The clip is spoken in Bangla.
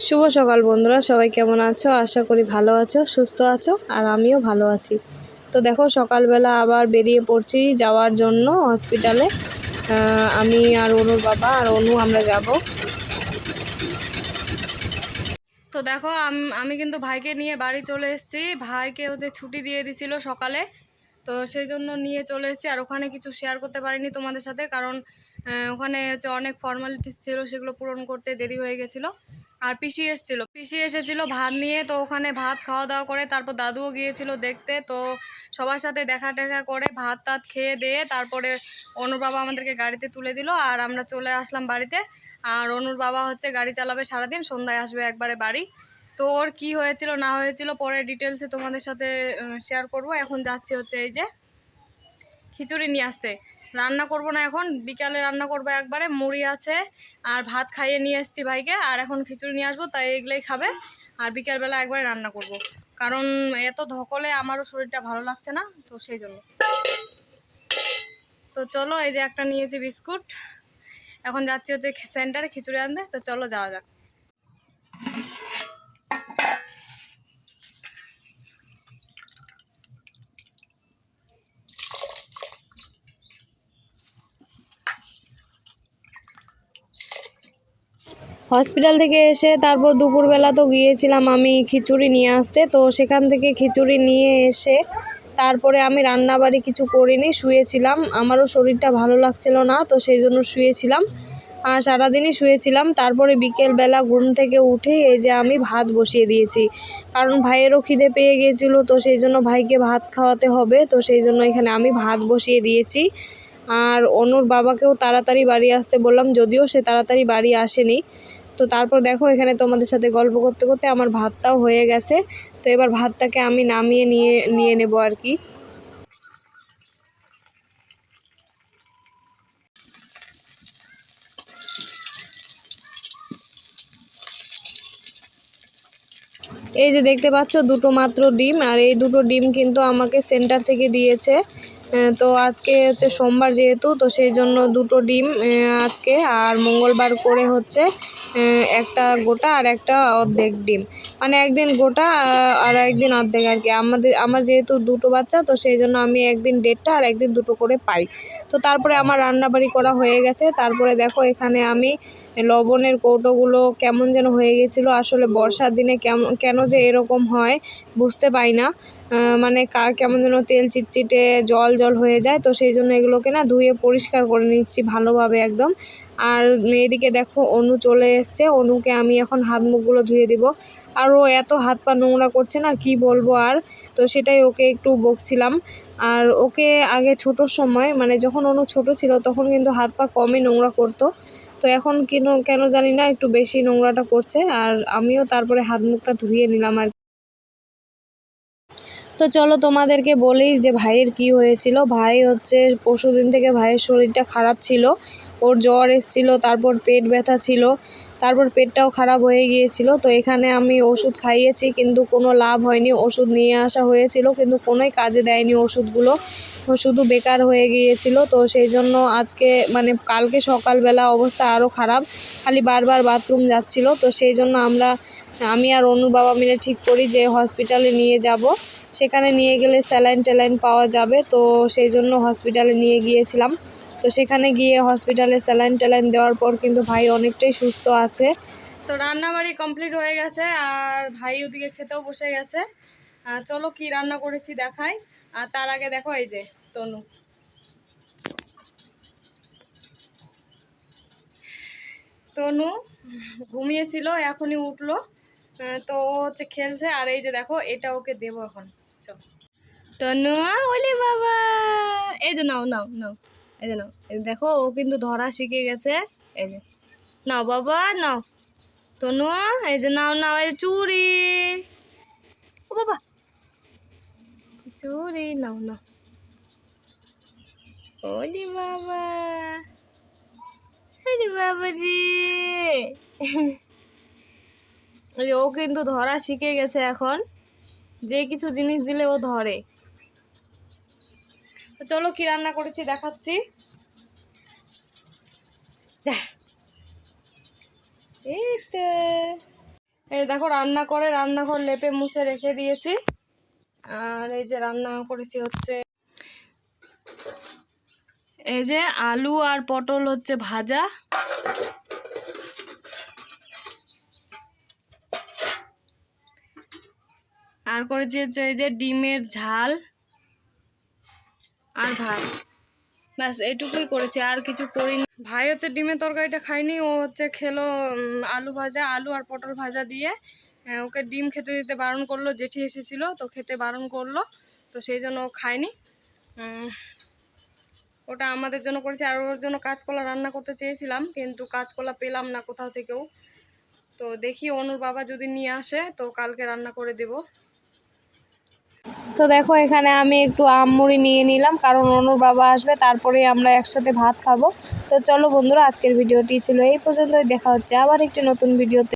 শুভ সকাল বন্ধুরা, সবাই কেমন আছো? আশা করি ভালো আছো, সুস্থ আছো, আর আমিও ভালো আছি। তো দেখো, সকালবেলা আবার বেরিয়ে পড়ছি যাওয়ার জন্য হসপিটালে। আমি আর অনুর বাবা আর অনু আমরা যাব। তো দেখো, আম- কিন্তু ভাইকে নিয়ে বাড়ি চলে এসেছি। ভাইকে হচ্ছে ছুটি দিয়ে দিছিল সকালে। তো সেই জন্য নিয়ে চলে এসেছি। আর ওখানে কিছু শেয়ার করতে পারিনি তোমাদের সাথে, কারণ ওখানে হচ্ছে অনেক ফর্মালিটিস ছিল, সেগুলো পূরণ করতে দেরি হয়ে গেছিল। আর পিসি এসেছিল। পিসি এসেছিল, ভাত নিয়ে তো ওখানে ভাত খাওয়া দাওয়া করে, তারপর দাদুও গিয়েছিল দেখতে, তো সবার সাথে দেখা টেখা করে ভাত টাত খেয়ে দিয়ে তারপরে অনুর বাবা আমাদেরকে গাড়িতে তুলে দিল আর আমরা চলে আসলাম বাড়িতে। আর অনুর বাবা হচ্ছে গাড়ি চালাবে সারাদিন, সন্ধ্যায় আসবে একবারে বাড়ি। তো ওর কী হয়েছিল, না হয়েছিল পরে ডিটেলসে তোমাদের সাথে শেয়ার করব। এখন যাচ্ছি হচ্ছে এই যে খিচুড়ি নিয়ে আসতে। রান্না করব না এখন। বিকালে রান্না করব একবারে, মুড়ি আছে আর ভাত খাইয়ে নিয়ে এসেছি ভাইকে, আর এখন খিচুড়ি নিয়ে আসব, তাই এগুলোই খাবে। আর বিকালবেলা একবারে রান্না করব। কারণ এত ধকলে আমারও শরীরটা ভালো লাগছে না, তো সেই জন্য। তো চলো, এই যে একটা নিয়েছি বিস্কুট। এখন যাচ্ছি হচ্ছে সেন্টারে খিচুড়ি আনতে, তো চলো যাওয়া যাক। হসপিটাল থেকে এসে তারপর দুপুরবেলা তো গিয়েছিলাম আমি খিচুড়ি নিয়ে আসতে, তো সেখান থেকে খিচুড়ি নিয়ে এসে তারপরে আমি রান্নাবাড়ি কিছু করিনি, শুয়েছিলাম। আমারও শরীরটা ভালো লাগছিল না, তো সেই জন্য শুয়েছিলাম। সারাদিনই শুয়েছিলাম। তারপরে বিকেলবেলা ঘুম থেকে উঠে এই যে আমি ভাত বসিয়ে দিয়েছি। কারণ ভাইয়েরও খিদে পেয়ে গিয়েছিল, তো সেই জন্য ভাইকে ভাত খাওয়াতে হবে, তো সেই জন্য এখানে আমি ভাত বসিয়ে দিয়েছি। আর অনুর বাবাকেও তাড়াতাড়ি বাড়ি আসতে বললাম, যদিও সে তাড়াতাড়ি বাড়ি আসেনি। তো তারপর দেখো এখানে তোমাদের সাথে গল্প করতে করতে আমার ভাতটাও হয়ে গেছে। তো এবার ভাতটাকে আমি নামিয়ে নিয়ে নিয়ে নেব আর কি। এই যে দেখতে পাচ্ছ, দুটো মাত্র ডিম, আর এই দুটো ডিম কিন্তু আমাকে সেন্টার থেকে দিয়েছে। তো আজকে হচ্ছে সোমবার যেহেতু, তো সেই জন্য দুটো ডিম আজকে আর মঙ্গলবার করে হচ্ছে একটা গোটা আর একটা অর্ধেক ডিম। মানে একদিন গোটা আর একদিন অর্ধেক আর কি। আমাদের, আমার যেহেতু দুটো বাচ্চা, তো সেই জন্য আমি একদিন দেড়টা আর একদিন দুটো করে পাই। তো তারপরে আমার রান্নাবাড়ি করা হয়ে গেছে। তারপরে দেখো এখানে আমি লবণের কৌটোগুলো কেমন যেন হয়ে গেছিল, আসলে বর্ষার দিনে কেমন, কেন যে এরকম হয় বুঝতে পারি না। মানে কা- কেমন যেন তেল চিটচিটে জল জল হয়ে যায়, তো সেই জন্য এগুলোকে না ধুয়ে পরিষ্কার করে নিচ্ছি ভালোভাবে একদম। আর এদিকে দেখো, অনু চলে এসছে, অনুকে আমি এখন হাত মুখগুলো ধুয়ে দিব। আর ও এত হাত পা নোংরা করছে না, কি বলব আর? তো সেটাই ওকে একটু বকছিলাম। আর ওকে আগে ছোটোর সময় মানে যখন অনু ছোট ছিল, তখন কিন্তু হাত পা কমই নোংরা করতো। তো এখন কেন কেন জানি না, একটু বেশি নোংরাটা করছে, আর আমিও তারপরে হাত মুখটা ধুয়ে নিলাম আর তো চলো তোমাদেরকে বলি যে ভাইয়ের কি হয়েছিল। ভাই হচ্ছে পরশু দিন থেকে ভাইয়ের শরীরটা খারাপ ছিল, ওর জ্বর এসছিল, তারপর পেট ব্যথা ছিল। তারপর পেটটাও খারাপ হয়ে গিয়েছিল। তো এখানে আমি ওষুধ খাইয়েছি, কিন্তু কোনো লাভ হয়নি। ওষুধ নিয়ে আসা হয়েছিল, কিন্তু কোনোই কাজে দেয়নি ওষুধগুলো। শুধু বেকার হয়ে গিয়েছিল। তো সেই জন্য আজকে মানে কালকে সকালবেলা অবস্থা আরও খারাপ। খালি বারবার বাথরুম যাচ্ছিল। তো সেই জন্য আমরা, আমি আর অনুর বাবা মিলে ঠিক করি যে হসপিটালে নিয়ে যাব। সেখানে নিয়ে গেলে স্যালাইন ট্যালাইন পাওয়া যাবে। তো সেই জন্য হসপিটালে নিয়ে গিয়েছিলাম। তো সেখানে গিয়ে হসপিটালে স্যালাইন ট্যালাইন দেওয়ার পর কিন্তু ভাই অনেকটাই সুস্থ আছে। তো রান্নাবাড়ি কমপ্লিট হয়ে গেছে আর ভাই ওদিকে খেতেও বসে গেছে। চলো কি রান্না করেছি দেখাই। আর তার আগে দেখো এই যে তনু। তনু ঘুমিয়েছিল, এখনই উঠল। তো হচ্ছে খেলছে আর এই যে দেখো এটা ওকে দেবো এখন। চলো। তনু ওলে বাবা। এই যে নাও নাও নাও। এই যে যে দেখো, ও কিন্তু ধরা শিখে গেছে। এই যে। নাও বাবা, নাও। তনু, এই যে নাও নাও, এই চুড়ি। ও বাবা। চুড়ি, নাও নাও। ওরে বাবা। আরে বাবা রে ও কিন্তু ধরা শিখে গেছে এখন। যে কিছু জিনিস দিলে ও ধরে। চলো কি রান্না করেছি দেখাচ্ছি। এই তো। এই দেখো রান্না করে, রান্নাঘর লেপে মুছে রেখে দিয়েছি। আর এই যে রান্না করেছি হচ্ছে, এই যে আলু আর পটল হচ্ছে ভাজা। আর করেছি হচ্ছে এই যে ডিমের ঝাল। আর ভাত ব্যাস এটুকুই করেছি, আর কিছু করিনি। ভাই হচ্ছে ডিমের তরকারিটা খায়নি, ও হচ্ছে খেলো আলু ভাজা, আলু আর পটল ভাজা দিয়ে। ওকে ডিম খেতে দিতে বারণ করল, জেঠি এসেছিল, তো খেতে বারণ করল, তো সেই জন্য ও খায়নি। ওটা আমাদের জন্য করেছি, আর ওর জন্য কাঁচকলা রান্না করতে চেয়েছিলাম, কিন্তু কাঁচকলা পেলাম না কোথাও থেকেও। তো দেখি, অনুর বাবা যদি নিয়ে আসে, তো কালকে রান্না করে দেবো। তো দেখো, এখানে আমি একটু আম মুড়ি নিয়ে নিলাম, কারণ অনুর বাবা আসবে তারপরে আমরা একসাথে ভাত খাব। তো চলো বন্ধুরা, আজকের ভিডিওটি ছিল এই পর্যন্তই, দেখা হচ্ছে আবার একটি নতুন ভিডিওতে।